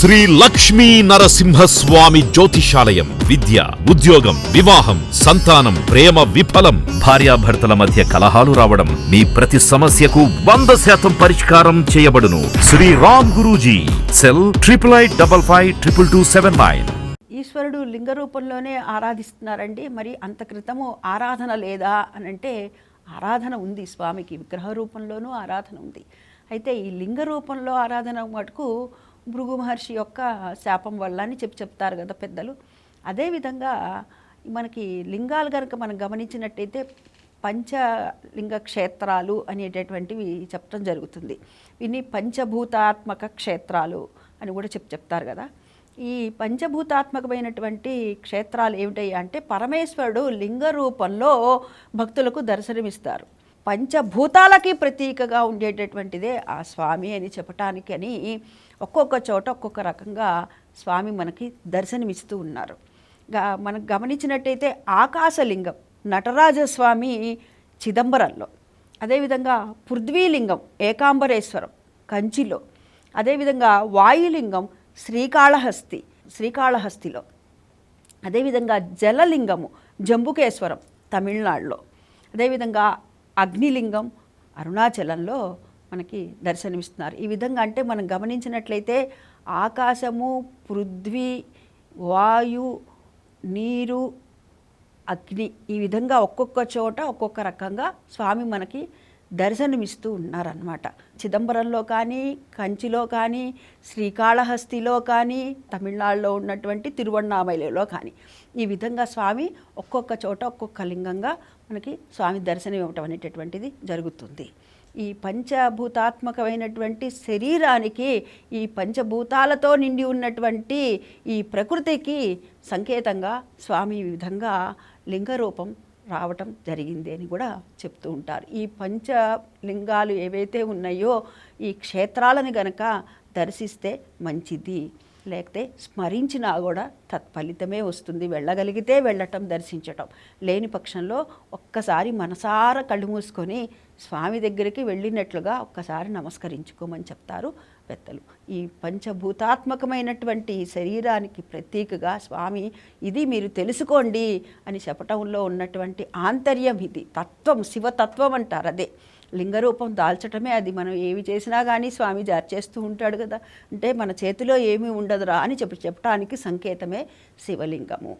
శ్రీ లక్ష్మీ నరసింహస్వామి జ్యోతిషాలయం. విద్య ఉద్యోగం వివాహం సంతానం ప్రేమ విఫలం భార్యాభర్తల మధ్య కలహాలు రావడం మీ ప్రతి సమస్యకు వంద శాతం పరిష్కారం చేయబడును. Shri Ram Guruji cell triple eight double five triple two seven nine. ఈశ్వరుడు లింగ రూపంలోనే ఆరాధిస్తున్నారండి. మరి అంత క్రితము ఆరాధన లేదా అని అంటే ఆరాధన ఉంది. స్వామికి విగ్రహ రూపంలోనూ ఆరాధన ఉంది. అయితే ఈ లింగ రూపంలో ఆరాధన మటుకు భృగు మహర్షి యొక్క శాపం వల్ల అని చెప్పి చెప్తారు కదా పెద్దలు. అదేవిధంగా మనకి లింగాలు కనుక మనం గమనించినట్టయితే పంచలింగ క్షేత్రాలు అనేటటువంటివి చెప్పడం జరుగుతుంది. ఇన్ని పంచభూతాత్మక క్షేత్రాలు అని కూడా చెప్పి చెప్తారు కదా. ఈ పంచభూతాత్మకమైనటువంటి క్షేత్రాలు ఏమిటయ్యా అంటే పరమేశ్వరుడు లింగ రూపంలో భక్తులకు దర్శనమిస్తారు. పంచభూతాలకి ప్రతీకగా ఉండేటటువంటిదే ఆ స్వామి అని చెప్పటానికి అని ఒక్కొక్క చోట ఒక్కొక్క రకంగా స్వామి మనకి దర్శనమిస్తూ ఉన్నారు. గా మనం గమనించినట్టయితే ఆకాశలింగం నటరాజస్వామి చిదంబరంలో అదేవిధంగా పృథ్వీలింగం ఏకాంబరేశ్వరం కంచిలో అదేవిధంగా వాయులింగం శ్రీకాళహస్తి శ్రీకాళహస్తిలో అదేవిధంగా జలలింగము జంబుకేశ్వరం తమిళనాడులో అదేవిధంగా అగ్నిలింగం అరుణాచలంలో మనకి దర్శనమిస్తున్నారు. ఈ విధంగా అంటే మనం గమనించినట్లయితే ఆకాశము పృథ్వీ వాయు నీరు అగ్ని ఈ విధంగా ఒక్కొక్క చోట ఒక్కొక్క రకంగా స్వామి మనకి దర్శనమిస్తూ ఉన్నారనమాట చిదంబరంలో కానీ కంచిలో కానీ శ్రీకాళహస్తిలో కానీ తమిళనాడులో ఉన్నటువంటి తిరువണ്ണామలలో కానీ. ఈ విధంగా స్వామి ఒక్కొక్క చోట ఒక్కొక్క లింగంగా మనకి స్వామి దర్శనం ఇవ్వటం అనేటటువంటిది జరుగుతుంది. ఈ పంచభూతాత్మకమైనటువంటి శరీరానికి ఈ పంచభూతాలతో నిండి ఉన్నటువంటి ఈ ప్రకృతికి సంకేతంగా స్వామి ఈ విధంగా లింగ రూపం రావటం జరిగింది అని కూడా చెప్తూ ఉంటారు. ఈ పంచలింగాలు ఏవైతే ఉన్నాయో ఈ క్షేత్రాలను గనక దర్శిస్తే మంచిది. లేకపోతే స్మరించినా కూడా తత్ఫలితమే వస్తుంది. వెళ్ళగలిగితే వెళ్ళటం దర్శించటం. లేని పక్షంలో ఒక్కసారి మనసార కళ్ళు మూసుకొని స్వామి దగ్గరికి వెళ్ళినట్లుగా ఒక్కసారి నమస్కరించుకోమని చెప్తారు పెద్దలు. ఈ పంచభూతాత్మకమైనటువంటి శరీరానికి ప్రతీకగా స్వామి ఇది మీరు తెలుసుకోండి అని చెప్పటంలో ఉన్నటువంటి ఆంతర్యం ఇది. తత్వం శివతత్వం అంటారు అదే. లింగరూపం దాల్చటమే అది. మనం ఏమి చేసినా కానీ స్వామి జారి చేస్తూ ఉంటాడు కదా. అంటే మన చేతిలో ఏమీ ఉండదురా అని చెప్పి చెప్పడానికి సంకేతమే శివలింగము.